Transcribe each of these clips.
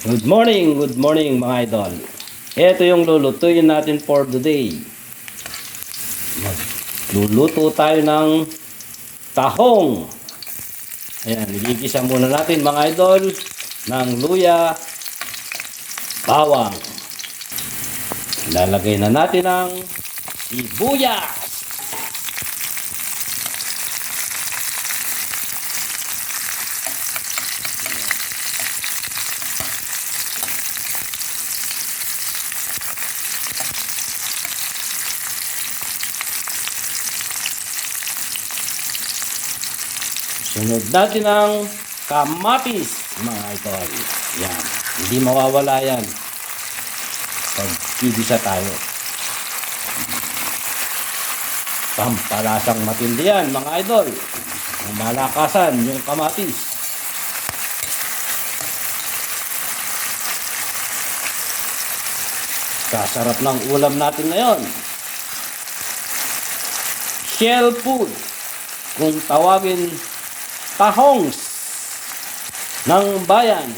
Good morning, good morning mga idol. Ito yung lulutuin natin for today. Luluto tayo ng tahong. Ayan, igigisa muna natin mga idol ng luya, bawang. Lalagay na natin ang sibuyas. Sunod natin ang kamatis, mga idol. Yan. Hindi mawawala yan. Pag kibisa tayo. Pampalasang matindi yan, mga idol. Malakasan, yung kamatis. Kasarap ng ulam natin ngayon. Shell food. Kung tawagin tahongs ng bayan.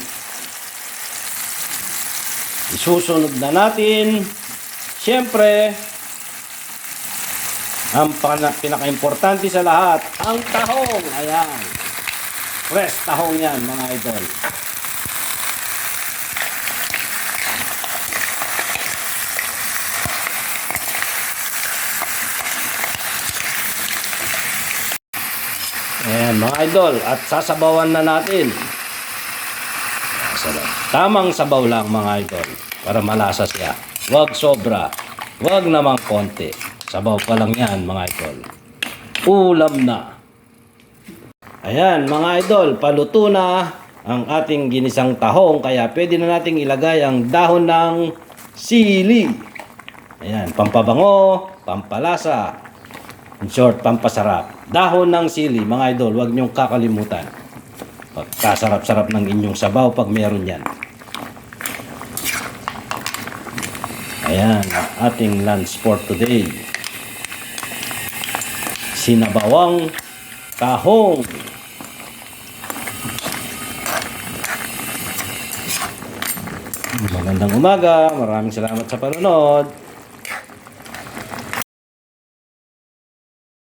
Isusunod na natin, siyempre, ang pinaka-importante sa lahat, ang tahong. Ayan. Fresh tahong yan, mga idol. Ayan, mga idol. At sasabawan na natin. Sarap. Tamang sabaw lang, mga idol. Para malasa siya. Huwag sobra. Huwag namang konti. Sabaw pa lang yan, mga idol. Ulam na. Ayan, mga idol. Paluto na ang ating ginisang tahong. Kaya pwede na nating ilagay ang dahon ng sili. Ayan, pampabango, pampalasa. In short, pampasarap. Dahon ng sili, mga idol, huwag niyong kakalimutan. Pagkasarap-sarap ng inyong sabaw pag meron yan. Ayan, ating lunch for today. Sinabawang tahong. Magandang umaga. Maraming salamat sa panonood.